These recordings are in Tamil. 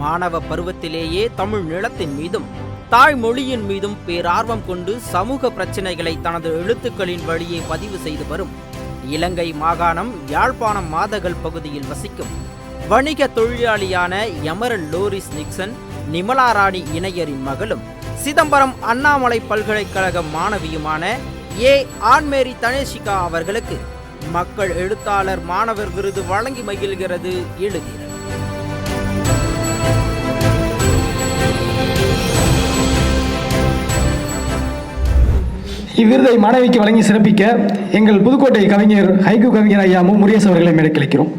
மாணவ பருவத்திலேயே தமிழ் நிலத்தின் மீதும் தாய்மொழியின் மீதும் பேரார்வம் கொண்டு சமூக பிரச்சினைகளை தனது எழுத்துக்களின் வழியே பதிவு செய்து வரும். இலங்கை மாகாணம் யாழ்ப்பாணம் மாதகல் பகுதியில் வசிக்கும். வணிக தொழிலாளியான எமரன் லோரிஸ் நிக்சன் நிமலா ராணி இணையரின் மகளும் சிதம்பரம் அண்ணாமலை பல்கலைக்கழக மாணவியுமான ஏ. ஆன்மேரி தனேஷிகா அவர்களுக்கு மக்கள் எழுத்தாளர் மாணவர் விருது வழங்கி மகிழ்கிறது எழுதினர். இவ்விருதை மாணவிக்கு வழங்கி சிறப்பிக்க எங்கள் புதுக்கோட்டை கவிஞர் ஹைகு கவிஞர் ஐயா மு. முருகேசன் அவர்களை மேடைக்கழிக்கிறோம்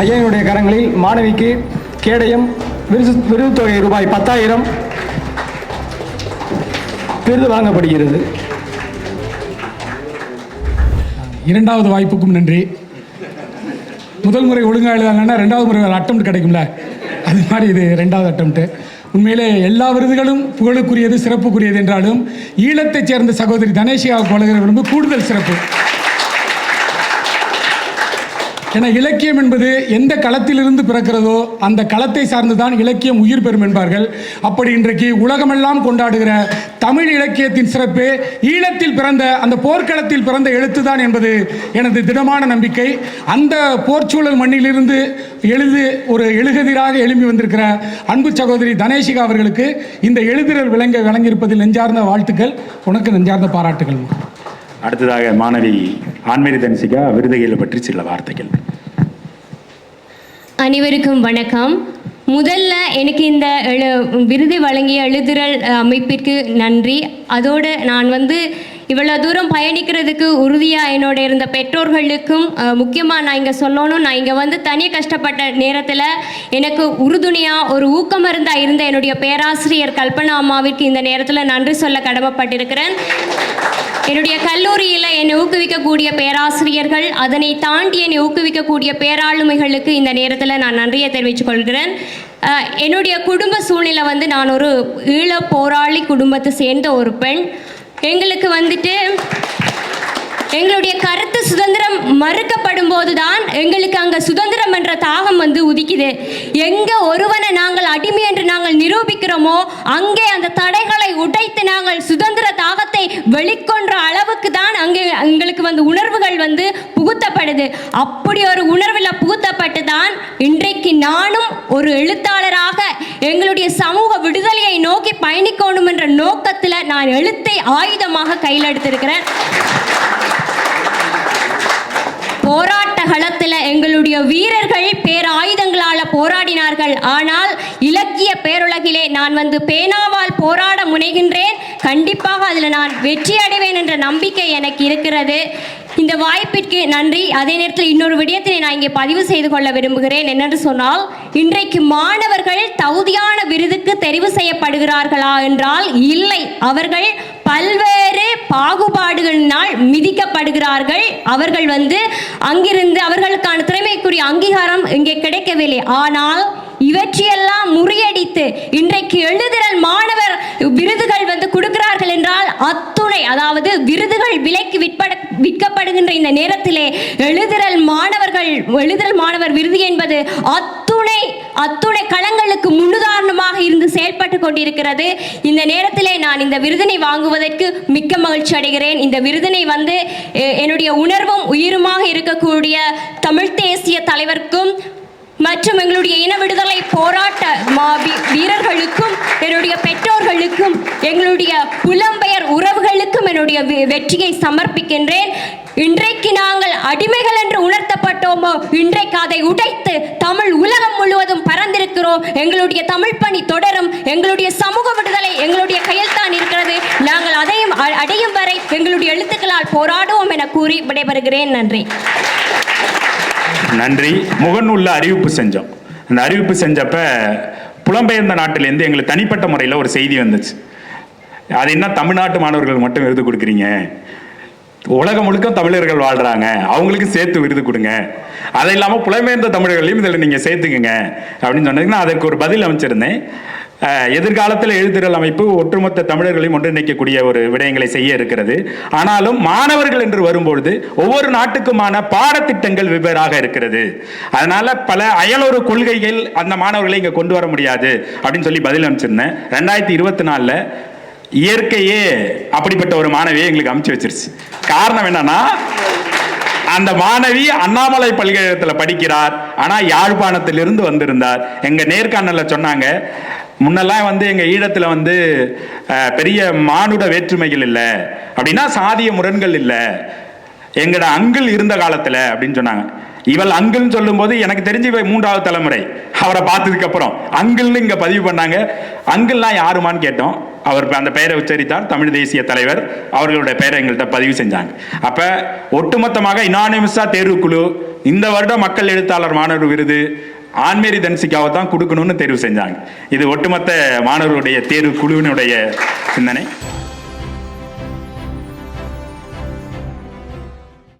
ஐயாவினுடைய கரங்களில் மாணவிக்கு கேடயம் விருது விருது தொகை ரூபாய் பத்தாயிரம் விருது வழங்கப்படுகிறது. இரண்டாவது வாய்ப்புக்கும் நன்றி. முதல் முறை ஒழுங்காக எழுதாங்கன்னா ரெண்டாவது முறை அட்டம் கிடைக்கும்ல. அது மாதிரி இது ரெண்டாவது அட்டம்ப்ட்டு உண்மையிலே எல்லா விருதுகளும் புகழுக்குரியது சிறப்புக்குரியது என்றாலும் ஈழத்தைச் சேர்ந்த சகோதரி தனேஷியாவுக்கு வழங்குகிற விரும்பு கூடுதல் சிறப்பு. என இலக்கியம் என்பது எந்த களத்திலிருந்து பிறக்கிறதோ அந்த களத்தை சார்ந்துதான் இலக்கியம் உயிர் பெறும் என்பார்கள். அப்படி இன்றைக்கு உலகமெல்லாம் கொண்டாடுகிற தமிழ் இலக்கியத்தின் சிறப்பு ஈழத்தில் பிறந்த அந்த போர்க்களத்தில் பிறந்த எழுத்துதான் என்பது எனது திடமான நம்பிக்கை. அந்த போர்ச்சூழல் மண்ணிலிருந்து எழுது ஒரு எழுகதிராக எழும்பி வந்திருக்கிற அன்பு சகோதரி தனேஷிகா அவர்களுக்கு இந்த எழுதிரல் விளங்க விளங்கியிருப்பதில் நெஞ்சார்ந்த வாழ்த்துக்கள் உனக்கு நெஞ்சார்ந்த பாராட்டுகள். அடுத்ததாக மாணவி ஆன்மீக தனிசிகா விருதுகையில் பற்றி சில வார்த்தைகள். அனைவருக்கும் வணக்கம். முதல்ல எனக்கு இந்த எழு விருது வழங்கிய எழுதுறல் அமைப்பிற்கு நன்றி. அதோடு நான் வந்து இவ்வளோ தூரம் பயணிக்கிறதுக்கு உறுதியாக என்னோட இருந்த பெற்றோர்களுக்கும் முக்கியமாக நான் இங்கே சொல்லணும். நான் இங்கே வந்து தனி கஷ்டப்பட்ட நேரத்தில் எனக்கு உறுதுணையாக ஒரு ஊக்கமருந்தாக இருந்த என்னுடைய பேராசிரியர் கல்பனா அம்மாவிற்கு இந்த நேரத்தில் நன்றி சொல்ல கடமைப்பட்டிருக்கிறேன். என்னுடைய கல்லூரியில் என்னை ஊக்குவிக்கக்கூடிய பேராசிரியர்கள் அதனை தாண்டி என்னை ஊக்குவிக்கக்கூடிய பேராளுமைகளுக்கு இந்த நேரத்தில் நான் நன்றியை தெரிவித்துக் கொள்கிறேன். என்னுடைய குடும்ப சூழ்நிலை வந்து நான் ஒரு ஈழ போராளி குடும்பத்தை சேர்ந்த ஒரு பெண். எங்களுக்கு வந்துட்டு எங்களுடைய கருத்து சுதந்திரம் மறுக்கப்படும் போதுதான் எங்களுக்கு அங்கே சுதந்திரம் என்ற தாகம் வந்து உதிக்குது. எங்கே ஒருவனை நாங்கள் அடிமை என்று நாங்கள் நிரூபிக்கிறோமோ அங்கே அந்த தடைகளை உடைத்து நாங்கள் சுதந்திர தாகத்தை வெளிக்கொன்ற அளவுக்கு தான் அங்கே எங்களுக்கு வந்து உணர்வுகள் வந்து புகுத்தப்படுது. அப்படி ஒரு உணர்வில் புகுத்தப்பட்டு தான் இன்றைக்கு நானும் ஒரு எழுத்தாளராக எங்களுடைய சமூக நோக்கி பயணிக்கணும் என்ற நோக்கத்தில் நான் எழுத்தை ஆயுதமாக கையில் எடுத்திருக்கிறேன். போராட்ட களத்தில் எங்களுடைய வீரர்கள் பேராயுதங்களால் போராடினார்கள். ஆனால் இலக்கிய பேருலகிலே நான் வந்து பேனாவால் போராட முனைகின்றேன். கண்டிப்பாக அதில் நான் வெற்றி அடைவேன் என்ற நம்பிக்கை எனக்கு இருக்கிறது. இந்த வாய்ப்பிற்கு நன்றி. அதே நேரத்தில் இன்னொரு விடயத்தினை நான் இங்கே பதிவு செய்து கொள்ள விரும்புகிறேன். என்னென்று சொன்னால் இன்றைக்கு மாணவர்கள் தகுதியான விருதுக்கு தெரிவு செய்யப்படுகிறார்களா என்றால் இல்லை. அவர்கள் பல்வேறு பாகுபாடுகளினால் மிதிக்கப்படுகிறார்கள். அவர்கள் வந்து அங்கிருந்து அவர்களுக்கான திறமைக்குரிய அங்கீகாரம் இங்கே கிடைக்கவில்லை. ஆனால் இவற்றையெல்லாம் முறியடித்து இன்றைக்கு எழுதுறல் மாணவர் விருதுகள் வந்து கொடுக்கிறார்கள் என்றால் அத்துணை அதாவது விருதுகள் விலைக்கு விற்பட விற்கப்படுகின்ற இந்த நேரத்திலே எழுதுறல் மாணவர்கள் எழுதுறல் மாணவர் விருது என்பது அத்துணை அத்துணை களங்களுக்கு முன்னுதாரணமாக இருந்து செயல்பட்டு கொண்டிருக்கிறது. இந்த நேரத்திலே நான் இந்த விருதினை வாங்குவதற்கு மிக்க மகிழ்ச்சி அடைகிறேன். இந்த விருதினை வந்து என்னுடைய உணர்வும் உயிருமாக இருக்கக்கூடிய தமிழ் தேசிய தலைவருக்கும் மற்றும் எங்களுடைய இன விடுதலை போராட்ட மா- வீ- வீரர்களுக்கும் என்னுடைய பெற்றோர்களுக்கும் எங்களுடைய புலம்பெயர் உறவுகளுக்கும் என்னுடைய வெ- வெற்றியை சமர்ப்பிக்கின்றேன். இன்றைக்கு நாங்கள் அடிமைகள் என்று உணர்த்தப்பட்டோமோ இன்றைக்கு அதை உடைத்து தமிழ் உலகம் முழுவதும் பறந்திருக்கிறோம் எங்களுடைய தமிழ் பணி தொடரும். எங்களுடைய சமூக விடுதலை எங்களுடைய கையில் தான் இருக்கிறது. நாங்கள் அதையும் அ- அடையும் வரை எங்களுடைய எழுத்துக்களால் போராடுவோம் என கூறி விடைபெறுகிறேன். நன்றி. நன்றி. முகநூலில் அறிவிப்பு செஞ்சோம். அந்த அறிவிப்பு செஞ்சப்ப புலம்பெயர்ந்த நாட்டிலேருந்து எங்களுக்கு தனிப்பட்ட முறையில் ஒரு செய்தி வந்துச்சு. அது என்ன தமிழ்நாட்டு மாணவர்கள் மட்டும் விருது கொடுக்குறீங்க? உலகம் முழுக்க தமிழர்கள் வாழ்கிறாங்க அவங்களுக்கு சேர்த்து விருது கொடுங்க. அது இல்லாமல் புலம்பெயர்ந்த தமிழர்களையும் இதில் நீங்கள் சேர்த்துக்குங்க. அப்படின்னு சொன்னீங்கன்னா அதுக்கு ஒரு பதில் அமைச்சிருந்தேன். எதிர்காலத்தில் எழுத்துறல் அமைப்பு ஒட்டுமொத்த தமிழர்களையும் ஒன்றிணைக்கக்கூடிய ஒரு விடயங்களை செய்ய இருக்கிறது. ஆனாலும் மாணவர்கள் என்று வரும்பொழுது ஒவ்வொரு நாட்டுக்குமான பாடத்திட்டங்கள் வெவ்வேறாக இருக்கிறது. அதனால பல அயலொரு கொள்கைகள் அந்த மாணவர்களை இங்கே கொண்டு வர முடியாது அப்படின்னு சொல்லி பதில் அனுப்பிச்சிருந்தேன். ரெண்டாயிரத்தி இருபத்தி நாலில் இயற்கையே அப்படிப்பட்ட ஒரு மாணவியை எங்களுக்கு அமுச்சு வச்சிருச்சு. காரணம் என்னன்னா அந்த மாணவி அண்ணாமலை பல்கலைக்கழகத்தில் படிக்கிறார். ஆனால் யாழ்ப்பாணத்திலிருந்து வந்திருந்தார். எங்கள் நேர்காணலில் சொன்னாங்க முன்னெல்லாம் வந்து எங்கள் ஈழத்தில் வந்து பெரிய மானுட வேற்றுமைகள் இல்லை. அப்படின்னா சாதிய முரண்கள் இல்லை. எங்கட அங்கிள் இருந்த காலத்தில் அப்படின்னு சொன்னாங்க. இவள் அங்கிள்னு சொல்லும்போது எனக்கு தெரிஞ்சு இவ மூன்றாவது தலைமுறை. அவரை பார்த்ததுக்கு அப்புறம் அங்கிள்னு இங்கே பதிவு பண்ணாங்க. அங்கிள்லாம் யாருமான்னு கேட்டோம். அவர் அந்த பெயரை உச்சரித்தார். தமிழ் தேசிய தலைவர் அவர்களுடைய பெயரை எங்கள்கிட்ட பதிவு செஞ்சாங்க. அப்போ ஒட்டுமொத்தமாக இனானிமஸாக தேர்வுக்குழு இந்த வருடம் மக்கள் எழுத்தாளர் மாணவர் விருது ஆன்மேரி தன்சிகாவை தான் கொடுக்கணும்னு தேர்வு செஞ்சாங்க. இது ஒட்டுமொத்த மாணவர்களுடைய தேர்வு குழுவினுடைய சிந்தனை.